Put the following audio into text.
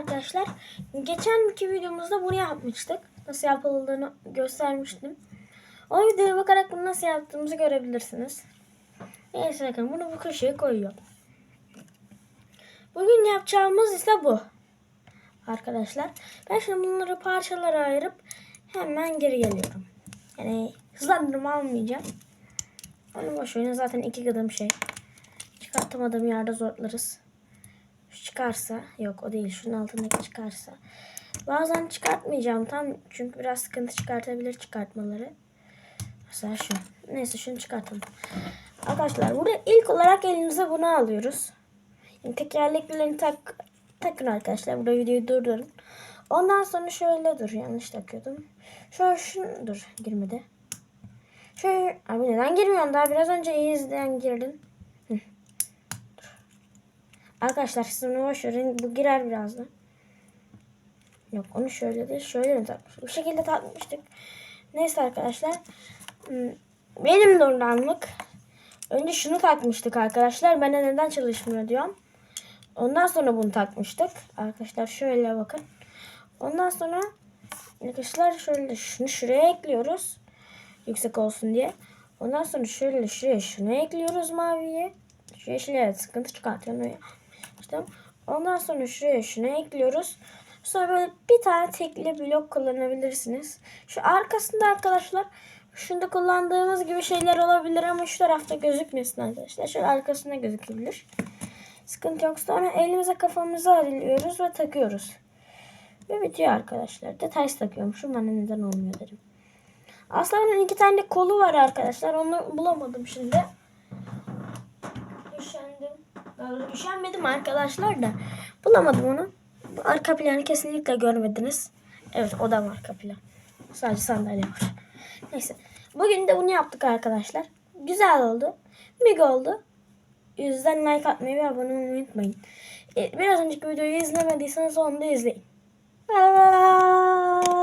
arkadaşlar. Geçenki videomuzda bunu yapmıştık. Nasıl yapıldığını göstermiştim. O videoya bakarak bunu nasıl yaptığımızı görebilirsiniz. Neyse bakın bunu bu köşeye koyuyorum. Bugün yapacağımız ise bu. Arkadaşlar. Ben şimdi bunları parçalara ayırıp hemen geri geliyorum. Yani hızlandırma almayacağım. Onu boş verin. Zaten iki gıdım şey. Çıkartamadığım yerde zorlarız. Çıkarsa. Yok o değil. Şunun altındaki çıkarsa. Bazen çıkartmayacağım tam. Çünkü biraz sıkıntı çıkartabilir çıkartmaları. Mesela şu. Neyse şunu çıkartalım. Arkadaşlar burada ilk olarak elimize bunu alıyoruz. Yani tekerleklerini tak, takın arkadaşlar. Burada videoyu durdurun. Ondan sonra şöyle dur. Yanlış takıyordum. Şöyle şunu dur. Girmedi. Şöyle. Abi neden girmiyorsun? Daha biraz önce iyi izleyen girdin. Arkadaşlar siz bunu boş. Bu girer birazdan. Yok onu şöyle değil. Şöyle mi takmıştık? Bu şekilde takmıştık. Neyse arkadaşlar. Hmm, Benim nurlanlık. Önce şunu takmıştık arkadaşlar. De neden çalışmıyor diyorum. Ondan sonra bunu takmıştık. Arkadaşlar şöyle bakın. Ondan sonra arkadaşlar şöyle şunu şuraya ekliyoruz. Yüksek olsun diye. Ondan sonra şöyle şuraya şunu ekliyoruz maviye. Şu yeşile sıkıntı çıkartıyor. İşte ondan sonra şuraya şunu ekliyoruz. Sonra böyle bir tane tekli blok kullanabilirsiniz. Şu arkasında arkadaşlar şunda kullandığımız gibi şeyler olabilir ama şu tarafta gözükmesin arkadaşlar. Şöyle arkasında gözükebilir. Sıkıntı yok. Sonra elimize kafamızı arılıyoruz ve takıyoruz. Ve bitiyor arkadaşlar. De ters takıyormuşum. Bana neden olmuyor dedim. Aslında onun iki tane kolu var arkadaşlar. Onu bulamadım şimdi. Üşenmedim arkadaşlar da. Bulamadım onu. Arka planı kesinlikle görmediniz. Evet o da var arka plan. Sadece sandalye var. Neyse. Bugün de bunu yaptık arkadaşlar. Güzel oldu. Mig oldu. Yüzden like atmayı ve abone olmayı unutmayın. Ee, Biraz önceki videoyu izlemediyseniz onu da izleyin. Bye bye.